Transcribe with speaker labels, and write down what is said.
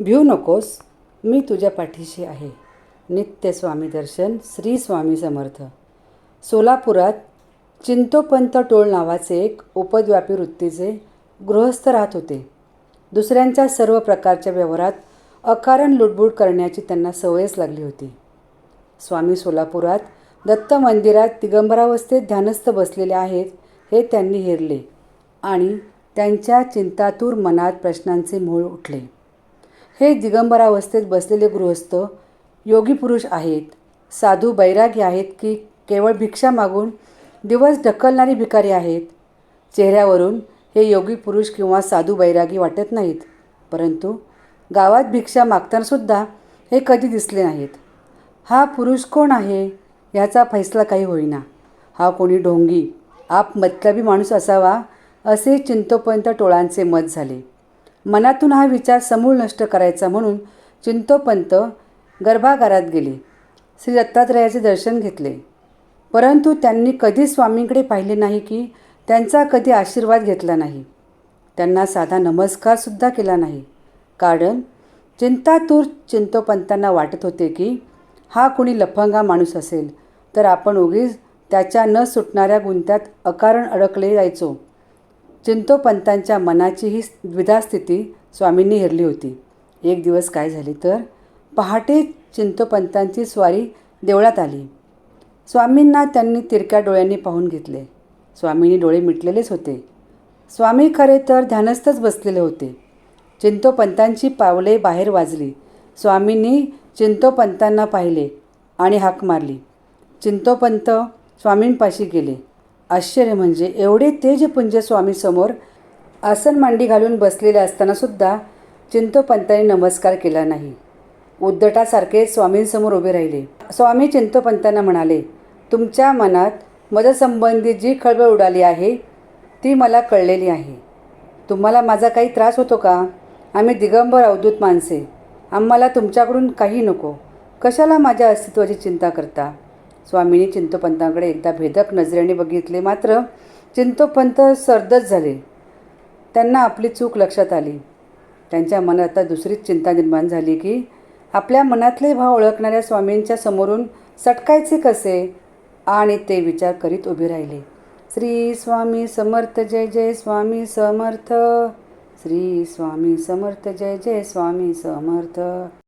Speaker 1: भिऊ नकोस मी तुझ्या पाठीशी आहे. नित्य स्वामी दर्शन श्री स्वामी समर्थ. सोलापुरात चिंतोपंत टोळ नावाचे एक उपद्व्यापी वृत्तीचे गृहस्थ राहत होते. दुसऱ्यांच्या सर्व प्रकारच्या व्यवहारात अकारण लुडबुड करण्याची त्यांना सवयच लागली होती. स्वामी सोलापुरात दत्त मंदिरात दिगंबरावस्थेत ध्यानस्थ बसलेले आहेत हे त्यांनी हेरले आणि त्यांच्या चिंतातूर मनात प्रश्नांचे मूळ उठले. हे दिगंबरावस्थेत बसलेले गृहस्थ योगी पुरुष आहेत. साधू बैरागी आहेत की केवळ भिक्षा मागून दिवस ढकलणारी भिकारी आहेत. चेहऱ्यावरून हे योगी पुरुष किंवा साधू बैरागी वाटत नाहीत. परंतु गावात भिक्षा मागतानासुद्धा हे कधी दिसले नाहीत. हा पुरुष कोण आहे ह्याचा फैसला काही होईना. हा कोणी ढोंगी आप मतलबी माणूस असावा असे चिंतोपंत टोळांचे मत झाले. मनातून हा विचार समूळ नष्ट करायचा म्हणून चिंतोपंत गर्भागारात गेले. श्री दत्तात्रयाचे दर्शन घेतले. परंतु त्यांनी कधी स्वामींकडे पाहिले नाही की त्यांचा कधी आशीर्वाद घेतला नाही. त्यांना साधा नमस्कारसुद्धा केला नाही. कारण चिंतातूर चिंतोपंतांना वाटत होते की हा कुणी लफंगा माणूस असेल तर आपण उगीच त्याच्या न सुटणाऱ्या गुंत्यात अकारण अडकले जायचो. चिंतोपंतांच्या मनाची ही द्विधा स्थिती स्वामींनी हेरली होती. एक दिवस काय झाले तर पहाटे चिंतोपंतांची स्वारी देवळात आली. स्वामींना त्यांनी तिरक्या डोळ्यांनी पाहून घेतले. स्वामींनी डोळे मिटलेलेच होते. स्वामी खरे तर ध्यानस्थच बसलेले होते. चिंतोपंतांची पावले बाहेर वाजली. स्वामींनी चिंतोपंतांना पाहिले आणि हाक मारली. चिंतोपंत स्वामींपाशी गेले. आश्चर्य म्हणजे एवढे तेजपुंज स्वामीसमोर आसन मांडी घालून बसलेले असतानासुद्धा चिंतोपंतांनी नमस्कार केला नाही. उद्धटासारखे स्वामींसमोर उभे राहिले. स्वामी चिंतोपंतांना म्हणाले तुमच्या मनात मदसंबंधी जी खळबळ उडाली आहे ती मला कळलेली आहे. तुम्हाला माझा काही त्रास होतो का? आम्ही दिगंबर अवधूत माणसे. आम्हाला तुमच्याकडून काही नको. कशाला माझ्या अस्तित्वाची चिंता करता? स्वामींनी चिंतोपंतांकडे एकदा भेदक नजरेने बघितले. मात्र चिंतोपंत सरदच झाले. त्यांना आपली चूक लक्षात आली. त्यांच्या मनात आता दुसरीच चिंता निर्माण झाली की आपल्या मनातले भाव ओळखणाऱ्या स्वामींच्या समोरून सटकायचे कसे? आणि ते विचार करीत उभे राहिले. श्री स्वामी समर्थ जय जय स्वामी समर्थ. श्री स्वामी समर्थ जय जय स्वामी समर्थ.